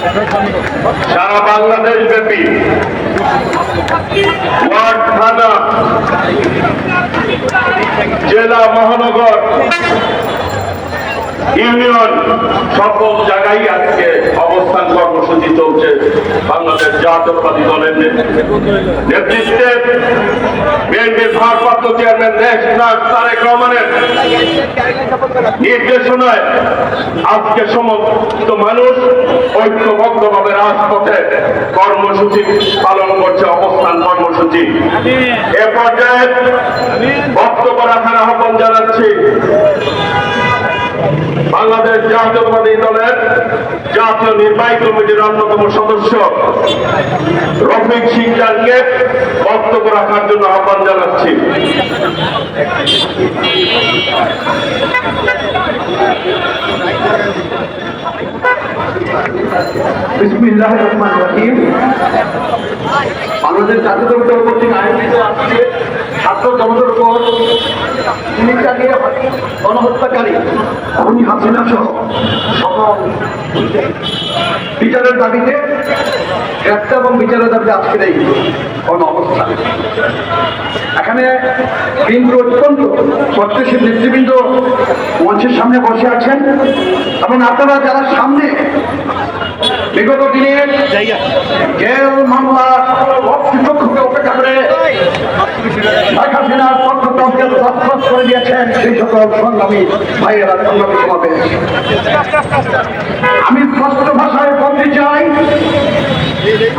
সারা বাংলাদেশ ব্যাপী ওয়ার্ড থানা জেলা মহানগর ইউনিয়ন সকল জায়গায় আজকে অবস্থান কর্মসূচি চলছে বাংলাদেশ জাতীয়তাবাদী দলের নেতৃত্বে বিএনপির ভারপ্রাপ্ত চেয়ারম্যান দেশ তারেক রহমানের নির্দেশনায় আজকে সমস্ত মানুষ ঐক্যবদ্ধভাবে রাজপথে কর্মসূচি পালন করছে, অবস্থান কর্মসূচি। এ পর্যায়ে বক্তব্য রাখার আহ্বান জানাচ্ছি। বাংলাদেশ জাতীয়তাবাদী দলের জাতীয় নির্বাহী কমিটির অন্যতম সদস্য রফিক সিংজানকে বক্তব্য রাখার জন্য আহ্বান জানাচ্ছি। বাংলাদেশ জাতীয় দল কর্তৃক আয়োজিত আজকে ছাত্র গণহত্যাকারী খুনি হাসিনা সহ সকল বিচারের দাবিতে গ্রেপ্তার এবং বিচারের দাবিতে আজকে এই কোন অবস্থা। এখানে কেন্দ্র অত্যন্ত প্রত্যেকের নেতৃবৃন্দ মঞ্চের সামনে বসে আছেন এবং আপনারা যারা সামনে বিগত দিনে জেল মামলা কর্তৃপক্ষকে উপেক্ষা করে শেখ হাসিনার করে দিয়েছেন সেই সকল সংগ্রামী ভাইয়েরা সংগ্রামী সমাবেশ। আমি স্পষ্ট ভাষায় বলতে চাই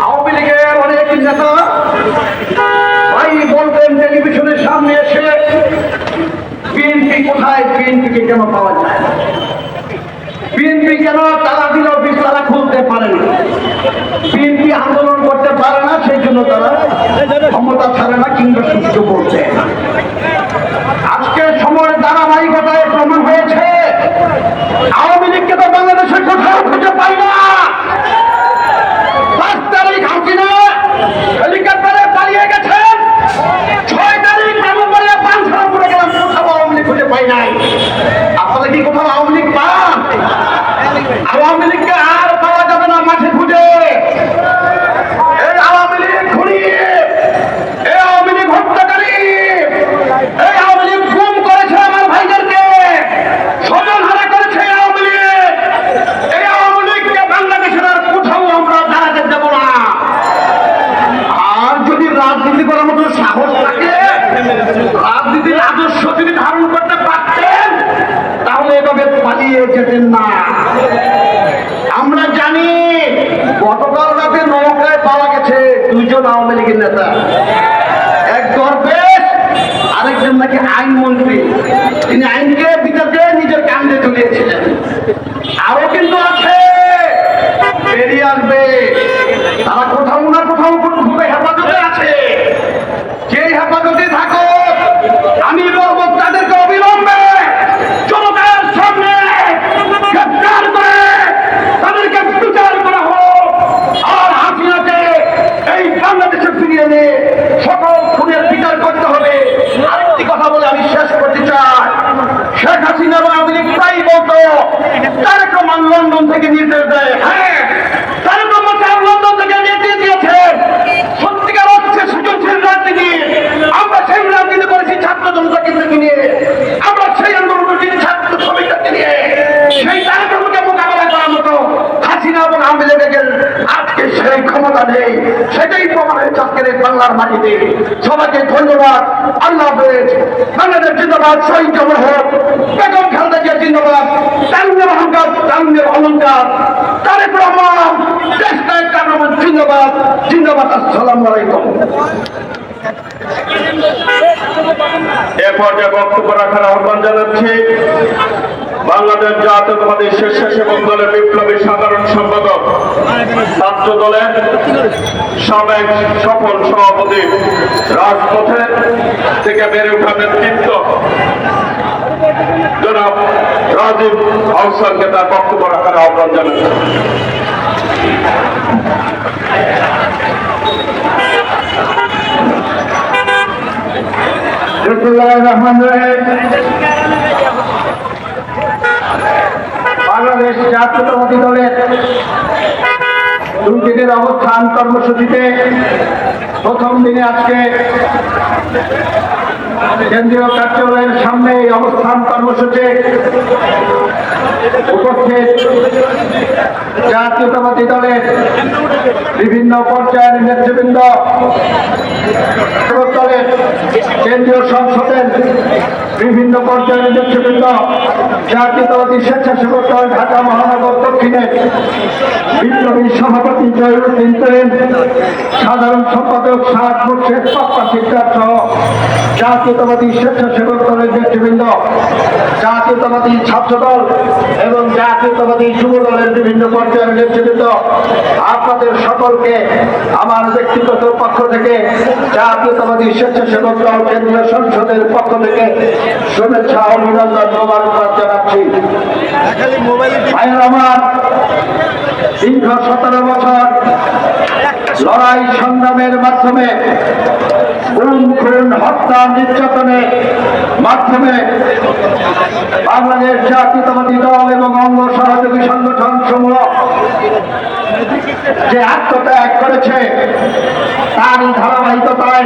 আওয়ামী লীগের অনেক নেতা ভাই বলবেন টেলিভিশনের সামনে এসে বিএনপি কোথায় বিএনপিকে কেন পাওয়া যায় বিএনপি কেন তারা দিল অফিস তারা খুলতে পারে না আন্দোলন করতে পারে না সেই জন্য তারা ক্ষমতা ছাড়ে না কিংবা সুস্থ করছে না আজকের সময়ের ধারাবাহিকতায় প্রমাণ হয়েছে আওয়ামী লীগকে তো বাংলাদেশে কোথাও খুঁজে পাই না পাঁচ তারিখ হাসিনা হেলিকপ্টারে পালিয়ে গেছেন ছয় তারিখ নভেম্বরে পাঁচশো করে গেলাম কোথাও আওয়ামী লীগ খুঁজে পাই নাই আপনারা কি কোথাও আওয়ামী লীগ পান আওয়ামী লীগকে আর পাওয়া যাবে না মাঠে খুঁজে এই আওয়ামী লীগ খুনি এই আওয়ামী লীগ হত্যাকারী এই আওয়ামী লীগ গুম করেছে আমার ভাইদেরকে স্বজন হারা করেছে এই আওয়ামী লীগ এই আওয়ামী লীগকে বাংলাদেশের আর কোথাও আমরা দাঁড়াতে দেব না আর যদি রাজনীতি করার মতো সাহস থাকে? রাজনীতির আদর্শ যদি ধারণ করতে পারতেন, তাহলে এভাবে পালিয়ে যেতেন না। আমরা জানি গতকাল রাতে নৌকায় পাওয়া গেছে দুইজন আওয়ামী লীগের নেতা। এক দরবেশ, আরেকজন নাকি আইনমন্ত্রী। তিনি আইনকে, বিচারকে নিজের কান্দে তুলিয়েছিলেন আরও কিন্তু আছে। বেরিয়ে আসবে। তারা কোথাও না কোথাও থেকে নির্দেশ দেয় ক্ষমতা নেই। সেটাই আজকের এই বাংলার মাটিতে। সবাইকে ধন্যবাদ। আল্লাহ বাংলাদেশ জিন্দাবাদ, শহীদ জমর হোক। বেগম খালেদা জিয়া জিন্দাবাদ। অহংকার অলঙ্কার তারেক রহমান, দেশ নায়ক রহমান জিন্দাবাদ। জিন্দাবাদ, আসসালামু আলাইকুম। এ পর্যায়ে বক্তব্য রাখার আহ্বান জানাচ্ছি। বাংলাদেশ জাতীয়তাবাদী স্বেচ্ছাসেবক দলের বিপ্লবী সাধারণ সম্পাদক, ছাত্র দলের সাবেক সফল সভাপতি, রাজপথে থেকে বেড়ে ওঠা নেতৃত্ব জনাব রাজীব আহসানকে তার বক্তব্য রাখার আহ্বান জানাচ্ছি বিসমুল্লাহির রহমানির রহিম। বাংলাদেশ জাতীয়তাবাদী দলের দিনের অবস্থান কর্মসূচিতে প্রথম দিনে আজকে কেন্দ্রীয় কার্যালয়ের সামনে এই অবস্থান কর্মসূচি উপস্থিত জাতীয়তাবাদী দলের বিভিন্ন পর্যায়ের নেতৃবৃন্দ দলের কেন্দ্রীয় সংসদের বিভিন্ন পর্যায়ের নেতৃবৃন্দ, জাতীয়তাবাদী স্বেচ্ছাসেবক দল ঢাকা মহানগর দক্ষিণের বিপ্লবী সভাপতি জয়ুদ্দিন করেন সাধারণ সম্পাদক সাত মুর্শেদ পাপ্পা সিদ্ধার সহ জাতীয়তাবাদী স্বেচ্ছাসেবক দলের নেতৃবৃন্দ, জাতীয়তাবাদী ছাত্র দল এবং জাতীয়তাবাদী যুব দলের বিভিন্ন পর্যায়ের নেতৃবৃন্দ আপনাদের সকলকে আমার ব্যক্তিগত পক্ষ থেকে জাতীয়তাবাদী স্বেচ্ছাসেবক দল কেন্দ্রীয় সংসদের পক্ষ থেকে শুভেচ্ছা অভিনন্দন মোবারকবাদ জানাচ্ছি। ভাইয়ের আমার দীর্ঘ সতেরো বছর লড়াই সংগ্রামের মাধ্যমে খুন খুন, হত্যা, নির্যাতনের মাধ্যমে বাংলাদেশ জাতীয়তাবাদী দল এবং অঙ্গ সহযোগী সংগঠন সমূহ যে আত্মত্যাগ করেছে, তারই ধারাবাহিকতায়